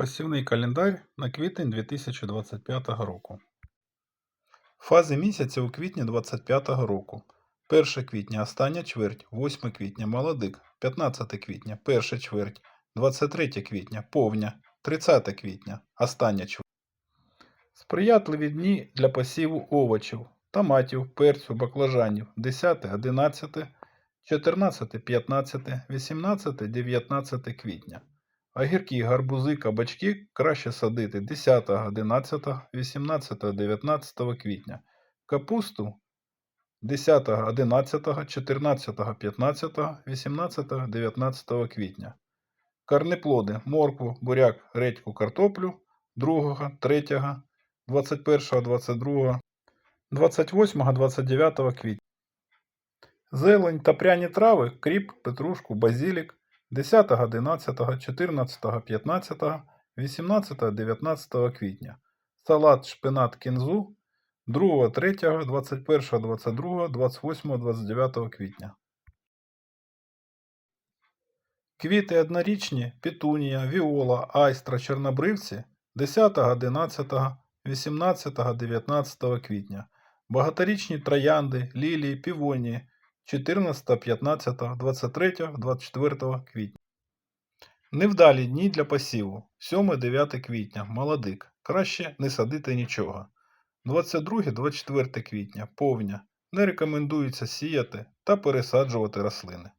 Посівний календар на квітень 2025 року. Фази місяця у квітні 2025 року. 1 квітня – остання чверть, 8 квітня – молодик, 15 квітня – перша чверть, 23 квітня – повня, 30 квітня – остання чверть. Сприятливі дні для посіву овочів, томатів, перцю, баклажанів 10, 11, 14, 15, 18, 19 квітня. Огірки, гарбузи, кабачки краще садити 10, 11, 18, 19 квітня. Капусту 10, 11, 14, 15, 18, 19 квітня. Корнеплоди моркву, буряк, редьку, картоплю 2, 3, 21, 22, 28, 29 квітня. Зелень та пряні трави, кріп, петрушку, базилік 10, 11, 14, 15, 18, 19 квітня. Салат, шпинат, кінзу 2, 3, 21, 22, 28, 29 квітня. Квіти однорічні, петунія, віола, айстра, чорнобривці 10, 11, 18, 19 квітня. Багаторічні троянди, лілії, півонії 14, 15, 23, 24 квітня. Невдалі дні для посіву 7-9 квітня, молодик. Краще не садити нічого. 22-24 квітня, повня. Не рекомендується сіяти та пересаджувати рослини.